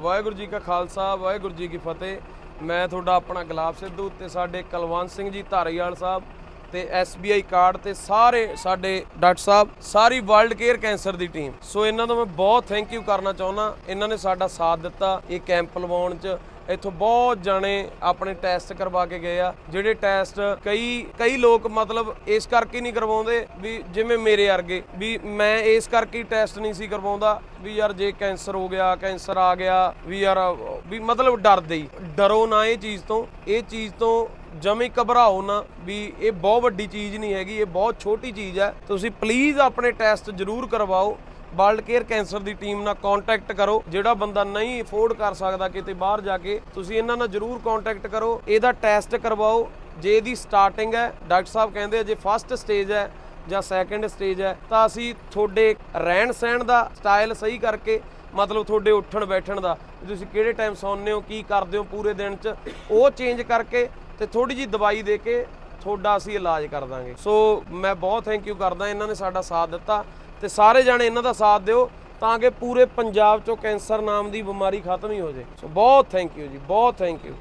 ਵਾਹਿਗੁਰੂ ਜੀ ਕਾ ਖਾਲਸਾ, ਵਾਹਿਗੁਰੂ ਜੀ ਕੀ ਫਤਿਹ। ਮੈਂ ਤੁਹਾਡਾ ਆਪਣਾ ਗੁਲਾਬ ਸਿੱਧੂ ਤੇ ਸਾਡੇ ਕੁਲਵੰਤ ਸਿੰਘ ਜੀ ਧਾਰੀਵਾਲ ਸਾਹਿਬ ਤੇ SBI ਕਾਰਡ ਤੇ ਸਾਰੇ ਸਾਡੇ ਡਾਕਟਰ ਸਾਹਿਬ, ਸਾਰੀ ਵਰਲਡ ਕੇਅਰ ਕੈਂਸਰ ਦੀ ਟੀਮ। ਸੋ ਇਹਨਾਂ ਦਾ ਮੈਂ ਬਹੁਤ ਥੈਂਕ ਯੂ ਕਰਨਾ ਚਾਹੁੰਦਾ। ਇਹਨਾਂ ਨੇ ਸਾਡਾ ਸਾਥ ਦਿੱਤਾ। ਇਹ ਕੈਂਪ ਲਵਾਉਣ 'ਚ ਇੱਥੋਂ ਬਹੁਤ ਜਾਣੇ ਆਪਣੇ ਟੈਸਟ ਕਰਵਾ ਕੇ ਗਏ ਆ, ਜਿਹੜੇ ਟੈਸਟ ਕਈ ਕਈ ਲੋਕ ਮਤਲਬ ਇਸ ਕਰਕੇ ਨਹੀਂ ਕਰਵਾਉਂਦੇ ਵੀ ਜਿਵੇਂ ਮੇਰੇ ਵਰਗੇ, ਵੀ ਮੈਂ ਇਸ ਕਰਕੇ ਟੈਸਟ ਨਹੀਂ ਸੀ ਕਰਵਾਉਂਦਾ ਵੀ ਯਾਰ ਜੇ ਕੈਂਸਰ ਹੋ ਗਿਆ ਕੈਂਸਰ ਆ ਗਿਆ, ਵੀ ਯਾਰ ਵੀ ਮਤਲਬ ਡਰਦੇ ਹੀ। ਡਰੋ ਨਾ ਇਹ ਚੀਜ਼ ਤੋਂ, ਇਹ ਚੀਜ਼ ਤੋਂ ਜਮੇ ਘਬਰਾਓ ਨਾ ਵੀ ਇਹ ਬਹੁਤ ਵੱਡੀ ਚੀਜ਼ ਨਹੀਂ ਹੈਗੀ, ਇਹ ਬਹੁਤ ਛੋਟੀ ਚੀਜ਼ ਹੈ। ਤੁਸੀਂ ਪਲੀਜ਼ ਆਪਣੇ ਟੈਸਟ ਜ਼ਰੂਰ ਕਰਵਾਓ। ਵਰਲਡ ਕੇਅਰ ਕੈਂਸਰ ਦੀ ਟੀਮ ਨਾਲ ਕੰਟੈਕਟ ਕਰੋ। ਜਿਹੜਾ ਬੰਦਾ ਨਹੀਂ ਅਫੋਰਡ ਕਰ ਸਕਦਾ ਕਿਤੇ ਬਾਹਰ ਜਾ ਕੇ, ਤੁਸੀਂ ਇਹਨਾਂ ਨਾਲ ਜ਼ਰੂਰ ਕੰਟੈਕਟ ਕਰੋ। ਇਹਦਾ ਟੈਸਟ ਕਰਵਾਓ। ਜੇ ਇਹਦੀ ਸਟਾਰਟਿੰਗ ਹੈ, ਡਾਕਟਰ ਸਾਹਿਬ ਕਹਿੰਦੇ ਜੇ ਫਸਟ ਸਟੇਜ ਹੈ ਜਾਂ ਸੈਕੰਡ ਸਟੇਜ ਹੈ, ਤਾਂ ਅਸੀਂ ਤੁਹਾਡੇ ਰਹਿਣ ਸਹਿਣ ਦਾ ਸਟਾਈਲ ਸਹੀ ਕਰਕੇ, ਮਤਲਬ ਤੁਹਾਡੇ ਉੱਠਣ ਬੈਠਣ ਦਾ ਤੁਸੀਂ ਕਿਹੜੇ ਟਾਈਮ ਸੌਂਦੇ ਹੋ, ਕੀ ਕਰਦੇ ਹੋ ਪੂਰੇ ਦਿਨ 'ਚ, ਉਹ ਚੇਂਜ ਕਰਕੇ ਤੇ ਥੋੜੀ ਜੀ ਦਵਾਈ ਦੇ ਕੇ ਤੁਹਾਡਾ ਅਸੀਂ ਇਲਾਜ ਕਰ ਦਾਂਗੇ। ਸੋ ਮੈਂ ਬਹੁਤ ਥੈਂਕ ਯੂ ਕਰਦਾ, ਇਹਨਾਂ ਨੇ ਸਾਡਾ ਸਾਥ ਦਿੱਤਾ। ਤੇ ਸਾਰੇ ਜਾਣੇ ਇਹਨਾਂ ਦਾ ਸਾਥ ਦਿਓ ਤਾਂ ਕਿ ਪੂਰੇ ਪੰਜਾਬ ਚੋਂ ਕੈਂਸਰ ਨਾਮ ਦੀ ਬਿਮਾਰੀ ਖਤਮ ਹੀ ਹੋ ਜਾਏ ਸੋ ਬਹੁਤ ਥੈਂਕ ਯੂ ਜੀ, ਬਹੁਤ ਥੈਂਕ ਯੂ